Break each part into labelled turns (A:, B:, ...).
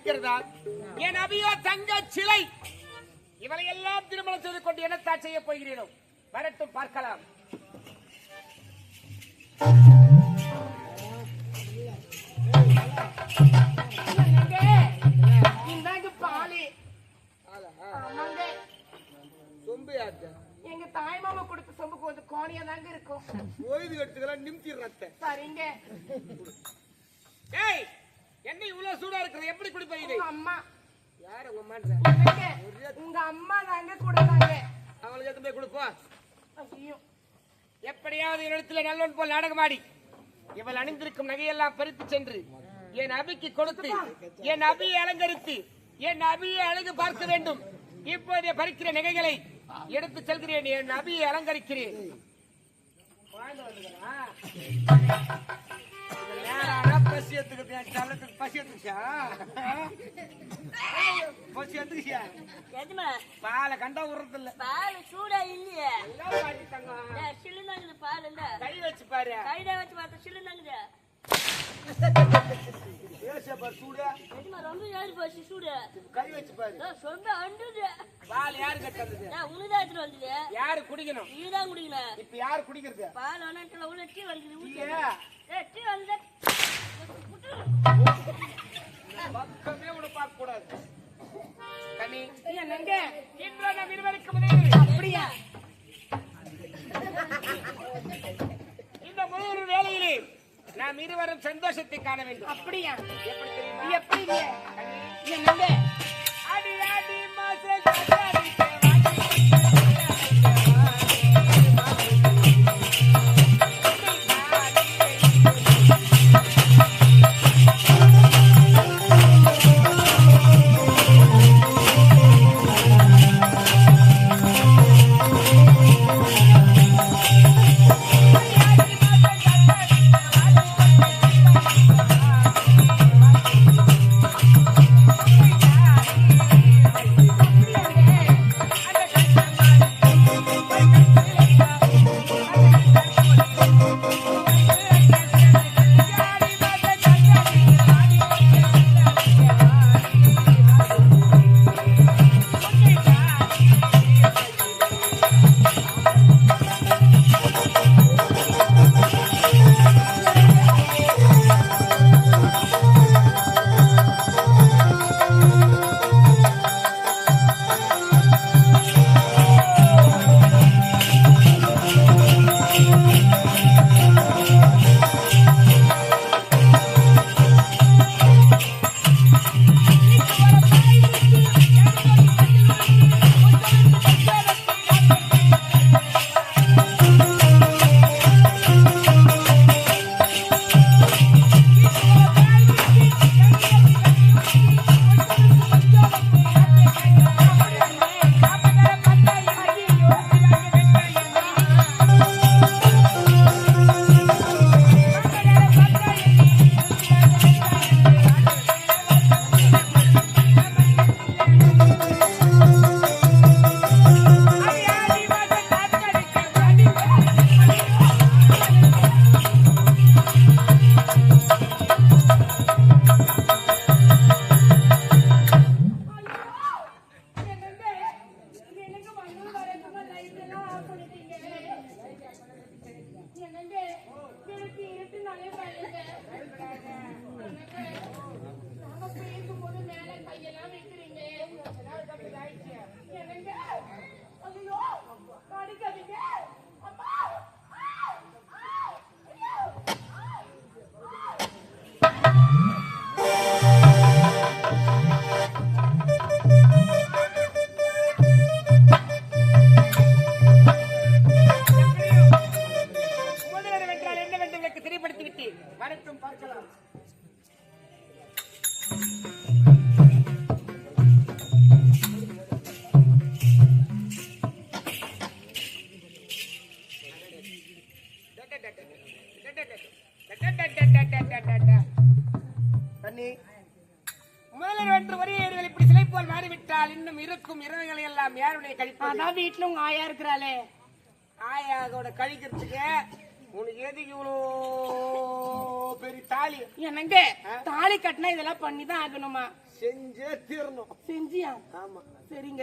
A: இருக்கிறதா? என் அபியோ தங்க சிலை. இவளை எல்லாம் திருமணம் செய்து கொண்டு என்னத்தா செய்ய போகிறீரோ வரட்டும் பார்க்கலாம்.
B: எங்க தாய் மாமா கொடுத்த சொம்பு கொஞ்சம் கோணியா தாங்க இருக்கும்.
A: ஓய்வு எடுத்துக்கலாம் நிமித்தி ரத்த
B: சரிங்க.
A: ஏய் என்ன இவ்வளவு சூடா இருக்குது எப்படி குடிப்ப இதை?
B: அம்மா.
A: யார் உங்க
B: என்னங்க, உங்க அம்மா தாங்க கொடுத்தாங்க.
A: அவங்களுக்கு எத்தனை போய் கொடுப்போம் எப்படியாவது இடத்துல நல்லவன் போல் நாடகமாடி. இவள் அணிந்திருக்கும் நகையெல்லாம் பறித்து சென்று என் அபிக்கு கொடுத்து என் அபியை அலங்கரித்து என் அபியை அழகு பார்க்க வேண்டும். இப்போதே பறிக்கிற நகைகளை எடுத்து செல்கிறேன். என் அபியை அலங்கரிக்கிறேன். வாழ்ந்து பசி எடுத்துக்கிட்டு என் பசி எடுத்துக்கிச்சா? பசி எடுத்துக்கிச்சா?
C: எதுமா
A: பாலை கண்டா விடுறதில்ல
C: பால் சூடா இல்லையே
A: எல்லாம் பாட்டி தங்கம்.
C: சில்லுனாங்குது பால் இந்த
A: கை வச்சு பாரு
C: கையில வச்சு பார்த்தா சில்லுனாங்குது
A: ஏசப்பா சூடு
C: ரொம்ப ஏறி போச்சு சூடு
A: கை வச்சு பாரு
C: சொந்த அண்டுது
A: பால் யாரு கட்டுறது
C: ஏய், உனதான் எடுத்துட்டு வந்தது
A: யாரு குடிக்கணும்
C: நீதான் குடிக்கணும்
A: இப்ப யாரு குடிக்கிறது
C: பால் வேணாட்டுல உள்ள டீ வலிக்குது
A: காண வேண்டும்.
B: அப்படியா?
A: எப்படி தெரியுமா?
B: எப்படிங்க எல்லாம்
A: யாருடைய கழிப்பது.
B: அதான் வீட்டுல உங்க ஆயா இருக்கிறாளே.
A: ஆயாவோட கழிக்கிறதுக்கு உனக்கு எதுக்கு இவ்வளோ பெரிய தாலி?
B: என்னங்க? தாலி கட்டினா இதெல்லாம் பண்ணிதான் ஆகணுமா?
A: செஞ்சே தீரணும்.
B: செஞ்சியா?
A: ஆமா.
B: சரிங்க.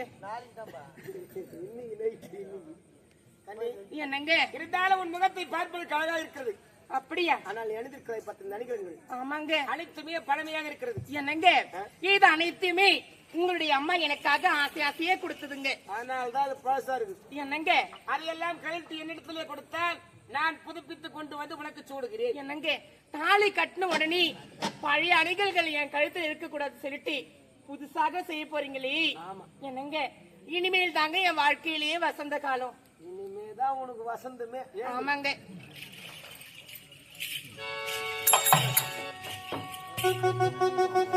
B: என்னங்க?
A: இருந்தாலும் உன் முகத்தை பார்ப்பதற்கு அழகா இருக்கிறது.
B: அப்படியா?
A: ஆனால் எழுந்திருக்கிறதை பற்றி நினைக்கிறீர்கள்.
B: ஆமாங்க.
A: அனைத்துமே பழமையாக இருக்கிறது.
B: என்னங்க? இது அனைத்துமே உங்களுடைய அம்மா எனக்காக ஆசை ஆசையே கொடுத்ததுங்க.
A: அதனால தான் அது பழசா இருக்குது
B: என்னங்க?
A: அதையெல்லாம் கழித்து என்னிடத்திலே கொடுத்தால் நான் புதுப்பித்துக் கொண்டு வந்து உனக்கு சூடுகிறேன்.
B: என்னங்க? தாலி கட்டின உடனே பழைய அணிகள்கள் என் கழுத்துல இருக்க கூடாது சொல்லிட்டு புதுசாக செய்ய போறீங்களே. என்னங்க? இனிமேல் தாங்க என் வாழ்க்கையிலேயே வசந்த காலம்.
A: இனிமேதான் உனக்கு வசந்தமே.
B: ஆமாங்க.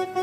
A: ஒரு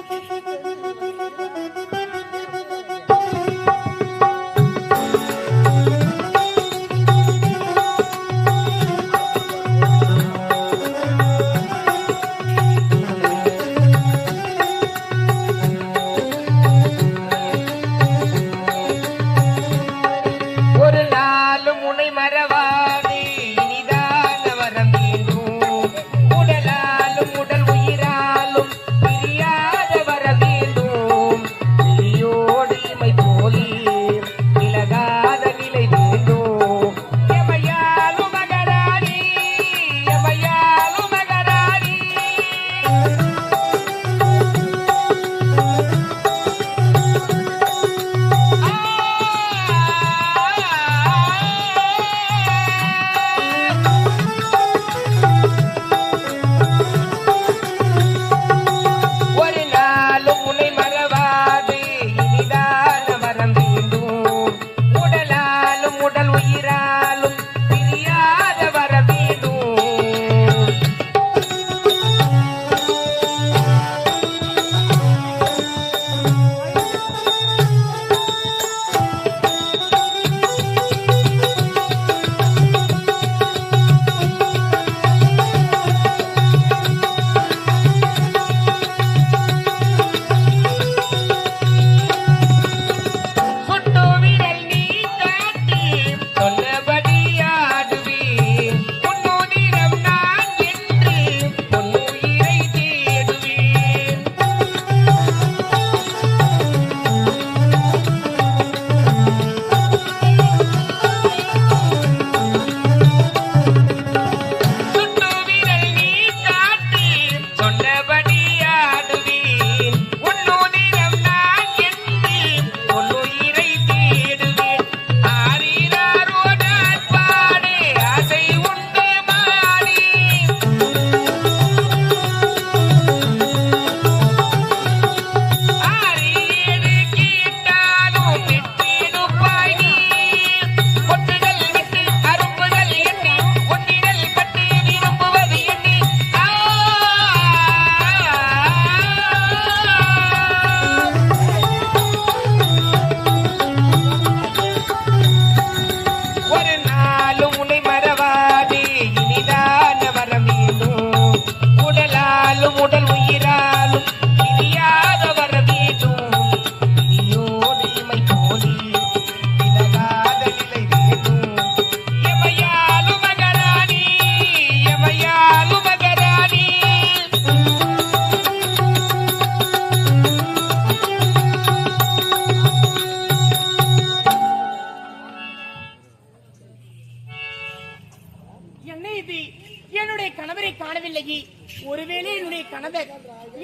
B: என்ன என்னுடைய கணவரை காணவில்லையே. ஒருவேளை என்னுடைய கணவர்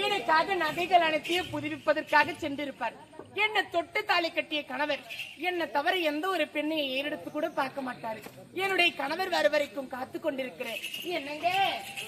B: எனக்காக நகைகள் அனைத்தையும் புதுப்பிப்பதற்காக சென்றிருப்பார். என்னை தொட்டு தாலி கட்டிய கணவர் என்னை தவிர எந்த ஒரு பெண்ணையும் ஏறெடுத்து கூட பார்க்க மாட்டாரு. என்னுடைய கணவர் வர வரைக்கும் காத்து கொண்டிருக்கிறேன் என்னங்க?